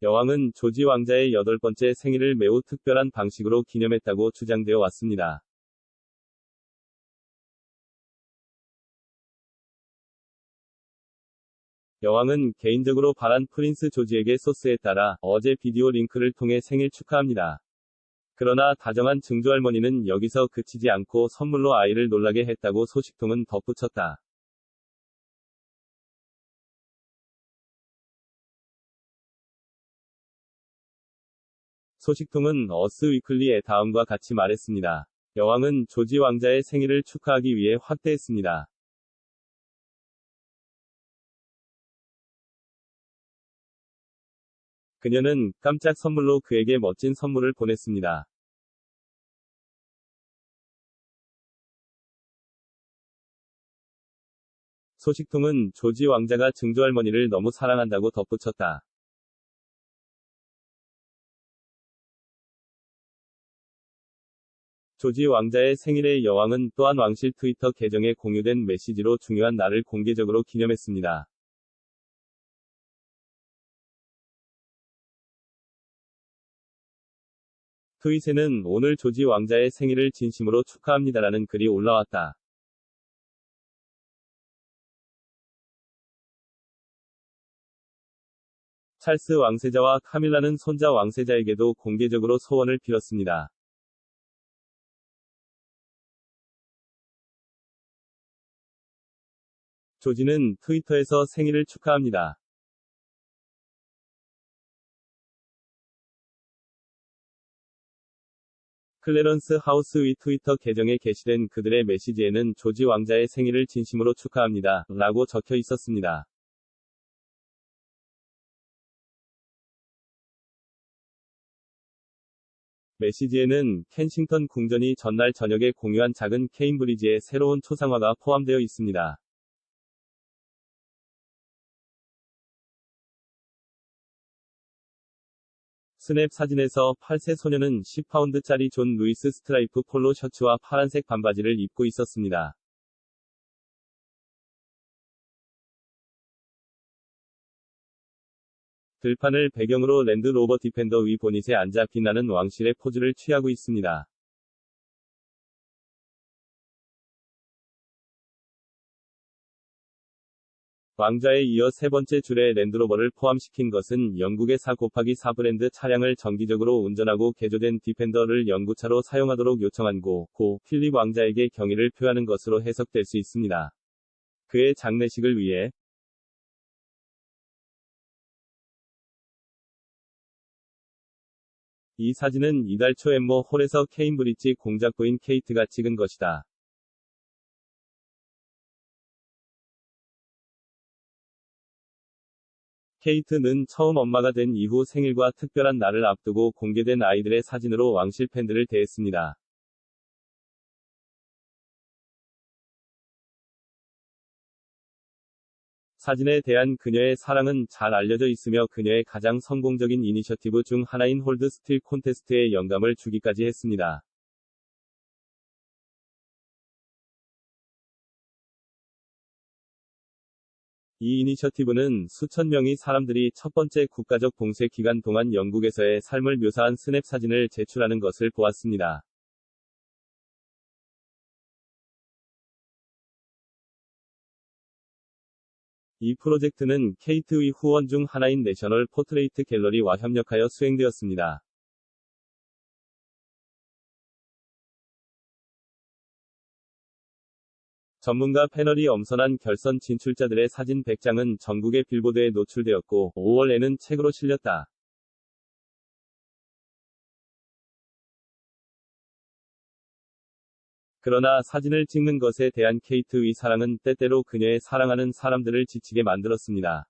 여왕은 조지 왕자의 여덟 번째 생일을 매우 특별한 방식으로 기념했다고 주장되어 왔습니다. 여왕은 개인적으로 바란 프린스 조지에게 소스에 따라 어제 비디오 링크를 통해 생일 축하합니다. 그러나 다정한 증조할머니는 여기서 그치지 않고 선물로 아이를 놀라게 했다고 소식통은 덧붙였다. 소식통은 어스 위클리에 다음과 같이 말했습니다. 여왕은 조지 왕자의 생일을 축하하기 위해 확대했습니다. 그녀는 깜짝 선물로 그에게 멋진 선물을 보냈습니다. 소식통은 조지 왕자가 증조할머니를 너무 사랑한다고 덧붙였다. 조지 왕자의 생일에 여왕은 또한 왕실 트위터 계정에 공유된 메시지로 중요한 날을 공개적으로 기념했습니다. 트윗에는 오늘 조지 왕자의 생일을 진심으로 축하합니다라는 글이 올라왔다. 찰스 왕세자와 카밀라는 손자 왕세자에게도 공개적으로 소원을 빌었습니다. 조지는 트위터에서 생일을 축하합니다. 클레런스 하우스 위 트위터 계정에 게시된 그들의 메시지에는 조지 왕자의 생일을 진심으로 축하합니다. 라고 적혀 있었습니다. 메시지에는 켄싱턴 궁전이 전날 저녁에 공유한 작은 케임브리지의 새로운 초상화가 포함되어 있습니다. 스냅 사진에서 8세 소녀는 10파운드짜리 존 루이스 스트라이프 폴로 셔츠와 파란색 반바지를 입고 있었습니다. 들판을 배경으로 랜드 로버 디펜더 위 보닛에 앉아 빛나는 왕실의 포즈를 취하고 있습니다. 왕자에 이어 세 번째 줄에 랜드로버를 포함시킨 것은 영국의 4 곱하기 4 브랜드 차량을 정기적으로 운전하고 개조된 디펜더를 연구차로 사용하도록 요청한 고, 고, 필립 왕자에게 경의를 표하는 것으로 해석될 수 있습니다. 그의 장례식을 위해 이 사진은 이달 초 엠모 홀에서 케임브리지 공작부인 케이트가 찍은 것이다. 케이트는 처음 엄마가 된 이후 생일과 특별한 날을 앞두고 공개된 아이들의 사진으로 왕실 팬들을 대했습니다. 사진에 대한 그녀의 사랑은 잘 알려져 있으며 그녀의 가장 성공적인 이니셔티브 중 하나인 홀드 스틸 콘테스트에 영감을 주기까지 했습니다. 이 이니셔티브는 수천 명의 사람들이 첫 번째 국가적 봉쇄 기간 동안 영국에서의 삶을 묘사한 스냅 사진을 제출하는 것을 보았습니다. 이 프로젝트는 케이트의 후원 중 하나인 내셔널 포트레이트 갤러리와 협력하여 수행되었습니다. 전문가 패널이 엄선한 결선 진출자들의 사진 100장은 전국의 빌보드에 노출되었고 5월에는 책으로 실렸다. 그러나 사진을 찍는 것에 대한 케이트의 사랑은 때때로 그녀의 사랑하는 사람들을 지치게 만들었습니다.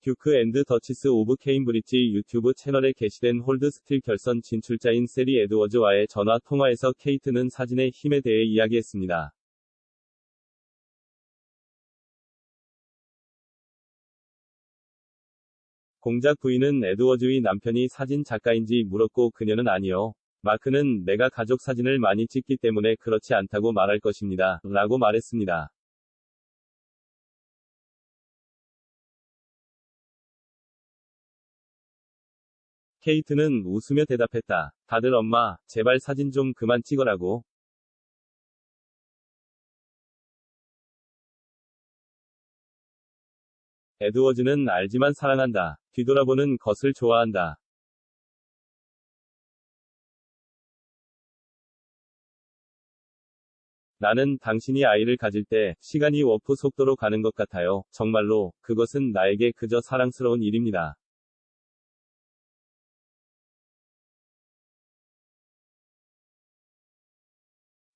듀크 앤드 더치스 오브 케임브리지 유튜브 채널에 게시된 홀드 스틸 결선 진출자인 세리 에드워즈와의 전화 통화에서 케이트는 사진의 힘에 대해 이야기했습니다. 공작 부인은 에드워즈의 남편이 사진 작가인지 물었고 그녀는 아니요. 마크는 내가 가족 사진을 많이 찍기 때문에 그렇지 않다고 말할 것입니다. 라고 말했습니다. 케이트는 웃으며 대답했다. 다들 엄마, 제발 사진 좀 그만 찍어라고. 에드워즈는 알지만 사랑한다. 뒤돌아보는 것을 좋아한다. 나는 당신이 아이를 가질 때 시간이 워프 속도로 가는 것 같아요. 정말로 그것은 나에게 그저 사랑스러운 일입니다.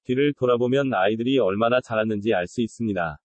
뒤를 돌아보면 아이들이 얼마나 자랐는지 알 수 있습니다.